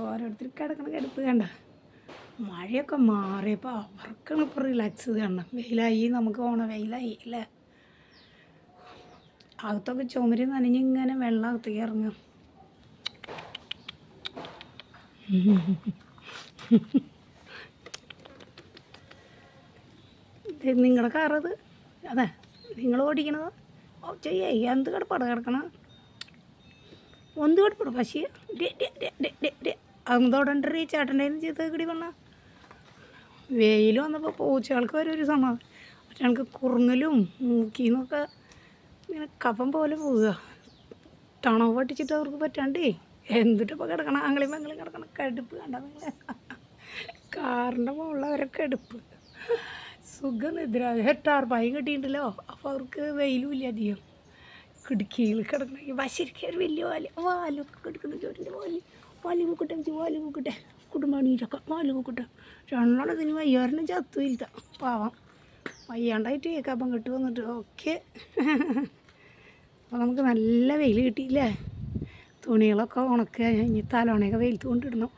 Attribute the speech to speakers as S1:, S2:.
S1: ഓരോരുത്തർ കിടക്കണ കിടപ്പ് കണ്ട. മഴയൊക്കെ മാറിയപ്പോൾ അവർക്കാണ് ഇപ്പോൾ റിലാക്സ് കാണണം വെയിലായി നമുക്ക് പോകണം വെയിലായി അല്ലേ? അകത്തൊക്കെ ചുമരി നനഞ്ഞ് ഇങ്ങനെ വെള്ളം അകത്തേക്ക് ഇറങ്ങും നിങ്ങളുടെ കാറത് അതെ? നിങ്ങൾ ഓടിക്കണത്? ഓ ചെയ്യേ. എന്ത് കിടപ്പാട് കിടക്കണം ഒന്ന് കിടപ്പാട് പക്ഷേ ഈ ചേട്ടന്റെ ചെയ്ത് കിടി പറഞ്ഞ വെയിൽ വന്നപ്പോൾ പൂച്ചകൾക്ക് വരെ ഒരു സമാധാനം. ഒരാൾക്ക് കുറുങ്ങലും മൂക്കിന്നൊക്കെ ഇങ്ങനെ കഫം പോലെ പോവുക. തണവ് പട്ടിച്ചിട്ട് അവർക്ക് പറ്റാണ്ടേ എന്തിട്ടിപ്പോൾ കിടക്കണം? അങ്ങളെയും അങ്ങളെയും കിടക്കണം. കടുപ്പ് കണ്ട നിങ്ങൾ കാറിന്റെ മുകളിലവരൊക്കെ കടുപ്പ് സുഖം നിദ്ര പൈ കിട്ടിയിട്ടുണ്ടല്ലോ. അപ്പോൾ അവർക്ക് വെയിലും ഇല്ല അധികം. കിടക്കിയിൽ കിടക്കണമെങ്കിൽ ഈ ഒരു വലിയ വാൽ വാലൊക്കെ കിടക്കുന്നു ചോറിന്റെ വാൽ വാൽ കൂക്കട്ടെ വെച്ച് വാൽ കൂക്കട്ടെ കുടുംബാണീരൊക്കെ വാൽ കൂക്കട്ടെ രണ്ടെണ്ണത്തിന് വയ്യാറിന് ചത്തു ഇല്ല. പാവം. വയ്യാണ്ടായിട്ട് കപ്പം കെട്ട് വന്നിട്ട് ഓക്കെ അപ്പോൾ നമുക്ക് നല്ല വെയിൽ കിട്ടിയില്ലേ? തുണികളൊക്കെ ഉണക്കുക ഇനി തലോണയൊക്കെ വെയിലത്ത് കൊണ്ടിടണം.